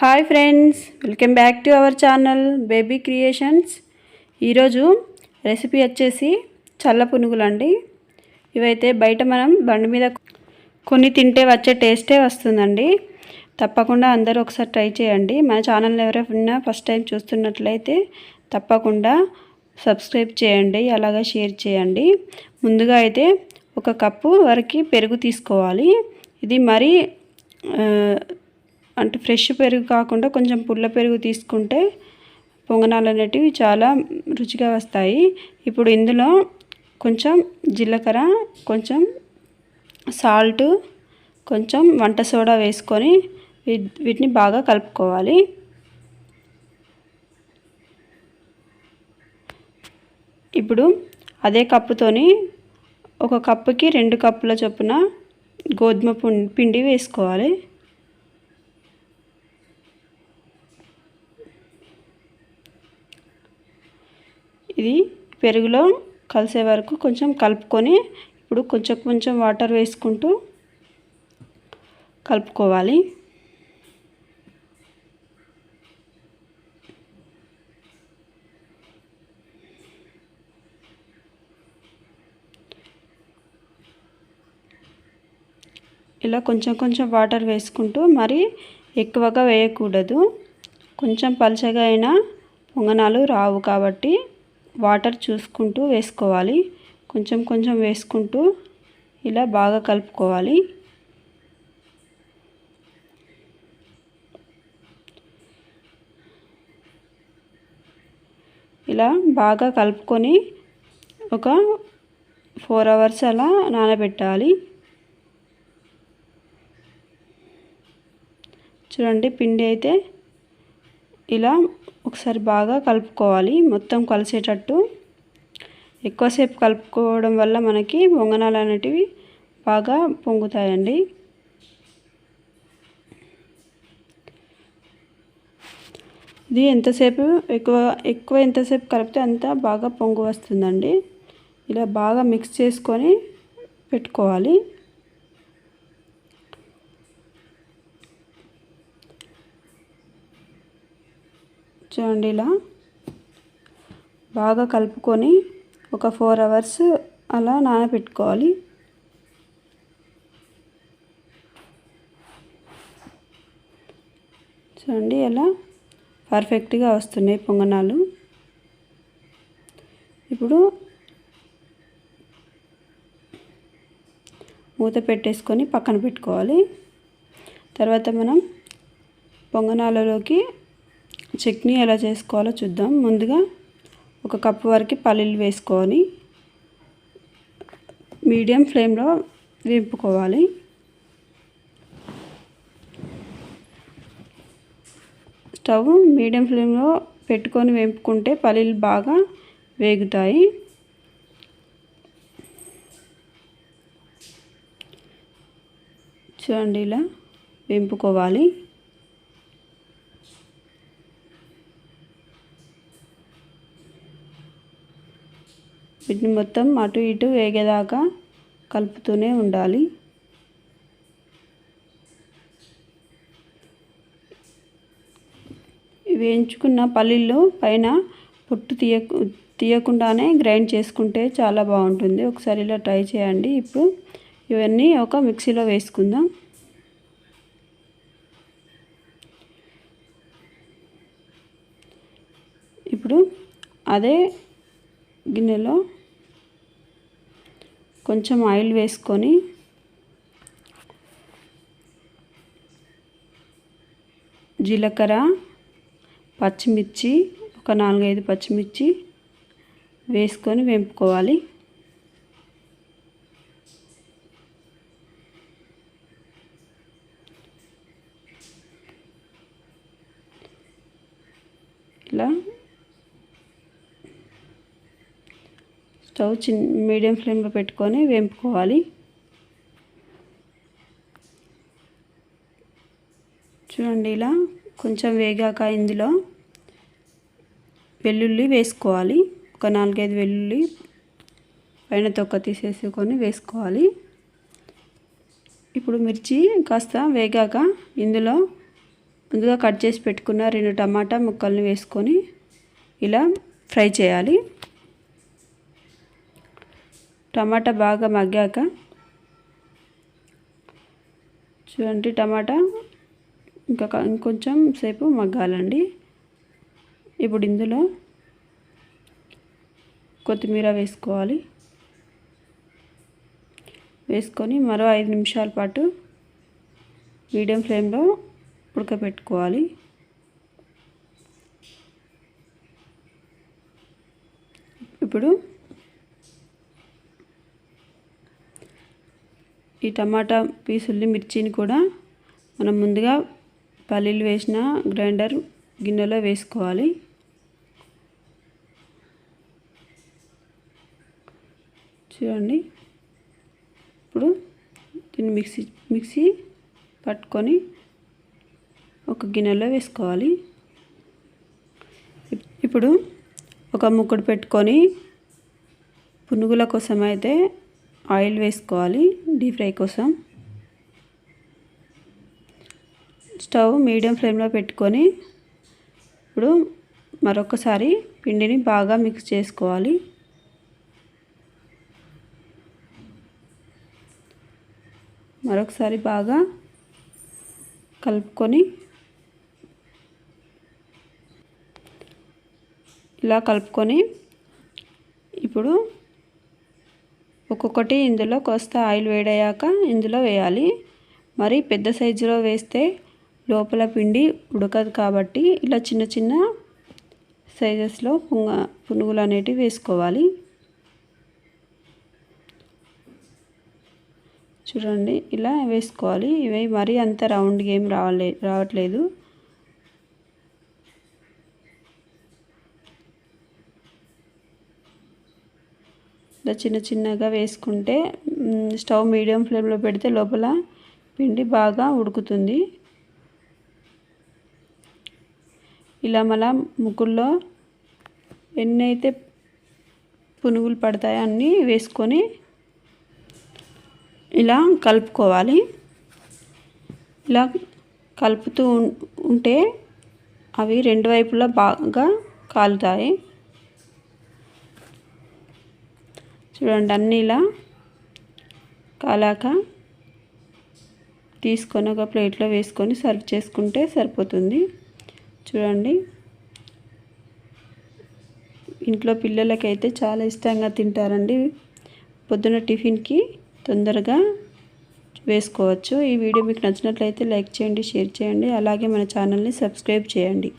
Hi friends welcome back to our channel baby creations. ఈరోజు recipe వచ్చేసి చల్ల పునుగులు అండి ఇవైతే బయట మనం బండి మీద కొన్ని తింటే వచ్చే టేస్టే వస్తుందండి. తప్పకుండా అందరూ ఒకసారి ట్రై చేయండి. మన ఛానల్ ఎవరైనా ఫస్ట్ టైం చూస్తున్నట్లయితే తప్పకుండా సబ్స్క్రైబ్ చేయండి అలాగే షేర్ చేయండి. ముందుగా అయితే ఒక కప్పు వరకు పెరుగు తీసుకోవాలి. ఇది మరీ అంటే ఫ్రెష్ పెరుగు కాకుండా కొంచెం పుల్ల పెరుగు తీసుకుంటే పొంగనాలు అనేటివి చాలా రుచిగా వస్తాయి. ఇప్పుడు ఇందులో కొంచెం జీలకర్ర కొంచెం సాల్ట్ కొంచెం వంట సోడా వేసుకొని వీ- వీటిని బాగా కలుపుకోవాలి. ఇప్పుడు అదే కప్పుతోని ఒక కప్పుకి రెండు కప్పుల చొప్పున గోధుమ పిండి వేసుకోవాలి. ఇది పెరుగులో కలిసే వరకు కొంచెం కలుపుకొని ఇప్పుడు కొంచెం కొంచెం వాటర్ వేసుకుంటూ కలుపుకోవాలి. ఇలా కొంచెం కొంచెం వాటర్ వేసుకుంటూ మరి ఎక్కువగా వేయకూడదు. కొంచెం పలచగా అయినా పొంగనాలు రావు కాబట్టి వాటర్ చూసుకుంటూ వేసుకోవాలి. కొంచెం కొంచెం వేసుకుంటూ ఇలా బాగా కలుపుకోవాలి. ఇలా బాగా కలుపుకొని ఒక ఫోర్ అవర్స్ అలా నానబెట్టాలి. చూడండి పిండి అయితే ఇలా ఒకసారి బాగా కలుపుకోవాలి. మొత్తం కలిసేటట్టు ఎక్కువసేపు కలుపుకోవడం వల్ల మనకి పొంగనాలు అనేటివి బాగా పొంగుతాయండి. ఇది ఎంతసేపు ఎక్కువ ఎక్కువ ఎంతసేపు కలిపితే అంత బాగా పొంగు వస్తుందండి. ఇలా బాగా మిక్స్ చేసుకొని పెట్టుకోవాలి. చూడండి ఇలా. బాగా కలుపుకొని ఒక ఫోర్ అవర్స్ అలా నానబెట్టుకోవాలి చూడండి ఎలా పర్ఫెక్ట్గా వస్తున్నాయి పొంగనాలు. ఇప్పుడు మూత పెట్టేసుకొని పక్కన పెట్టుకోవాలి. తర్వాత మనం పొంగనాలలోకి చట్నీ ఎలా చేసుకోవాలో చూద్దాం. ముందుగా ఒక కప్పు వరకు పల్లీలు వేసుకొని మీడియం ఫ్లేమ్లో వేపుకోవాలి స్టవ్ మీడియం ఫ్లేమ్లో పెట్టుకొని వేపుకుంటే పల్లీలు బాగా వేగుతాయి. చూడండి ఇలా వేపుకోవాలి. వీటిని మొత్తం అటు ఇటు వేగేదాకా కలుపుతూనే ఉండాలి. వేయించుకున్న పల్లీలు పైన పొట్టు తీయ తీయకుండానే గ్రైండ్ చేసుకుంటే చాలా బాగుంటుంది. ఒకసారి ఇలా ట్రై చేయండి. ఇప్పుడు ఇవన్నీ ఒక మిక్సీలో వేసుకుందాం. ఇప్పుడు అదే గిన్నెలో కొంచెం ఆయిల్ వేసుకొని జీలకర్ర పచ్చిమిర్చి ఒక నాలుగైదు పచ్చిమిర్చి వేసుకొని వేపుకోవాలి. ఇలా స్టవ్ చిన్న మీడియం ఫ్లేమ్లో పెట్టుకొని వేపుకోవాలి. చూడండి ఇలా కొంచెం వేగాక ఇందులో వెల్లుల్లి వేసుకోవాలి. ఒక నాలుగైదు వెల్లుల్లి పైన తొక్క తీసేసుకొని వేసుకోవాలి. ఇప్పుడు మిర్చి కాస్త వేగాక ఇందులో ముందుగా కట్ చేసి పెట్టుకున్న రెండు టమాటా ముక్కల్ని వేసుకొని ఇలా ఫ్రై చేయాలి. టమాటా బాగా మగ్గాక చూడండి టమాటా ఇంకా ఇంకొంచెం సేపు మగ్గాలండి. ఇప్పుడు ఇందులో కొత్తిమీర వేసుకోవాలి. వేసుకొని మరో ఐదు నిమిషాల పాటు మీడియం ఫ్లేమ్లో ఉడకబెట్టుకోవాలి. ఇప్పుడు ఈ టమాటా పీసుల్ని మిర్చిని కూడా మనం ముందుగా పల్లీలు వేసిన గ్రైండర్ గిన్నెలో వేసుకోవాలి. చూడండి. ఇప్పుడు దీన్ని మిక్సీ మిక్సీ పట్టుకొని ఒక గిన్నెలో వేసుకోవాలి. ఇప్పుడు ఒక ముక్కుడు పెట్టుకొని పునుగుల కోసం అయితే ఆయిల్ వేసుకోవాలి డీప్ ఫ్రై కోసం. స్టవ్ మీడియం ఫ్లేమ్లో పెట్టుకొని ఇప్పుడు మరొకసారి పిండిని బాగా మిక్స్ చేసుకోవాలి. మరొకసారి బాగా కలుపుకొని ఇలా కలుపుకొని ఇప్పుడు ఒక్కొక్కటి ఇందులో కొస్త ఆయిల్ వేడయ్యాక ఇందులో వేయాలి. మరి పెద్ద సైజులో వేస్తే లోపల పిండి ఉడకదు కాబట్టి ఇలా చిన్న చిన్న సైజెస్లో పుంగ పునుగులు అనేటివి వేసుకోవాలి. చూడండి ఇలా వేసుకోవాలి. ఇవి మరీ అంత రౌండ్గా ఏం రావలే రావట్లేదు. ఇట్లా చిన్న చిన్నగా వేసుకుంటే స్టవ్ మీడియం ఫ్లేమ్లో పెడితే లోపల పిండి బాగా ఉడుకుతుంది. ఇలా మళ్ళా ముగ్గుల్లో ఎన్నైతే పునుగులు పడతాయో అన్నీ వేసుకొని ఇలా కలుపుకోవాలి. ఇలా కలుపుతూ ఉంటే అవి రెండు వైపులా బాగా కాలుతాయి. చూడండి అన్నీ ఇలా కాలాక తీసుకొని ఒక ప్లేట్లో వేసుకొని సర్వ్ చేసుకుంటే సరిపోతుంది. చూడండి. ఇంట్లో పిల్లలకైతే చాలా ఇష్టంగా తింటారండి. పొద్దున టిఫిన్కి తొందరగా వేసుకోవచ్చు. ఈ వీడియో మీకు నచ్చినట్లయితే లైక్ చేయండి షేర్ చేయండి. అలాగే మన ఛానల్ని సబ్స్క్రైబ్ చేయండి.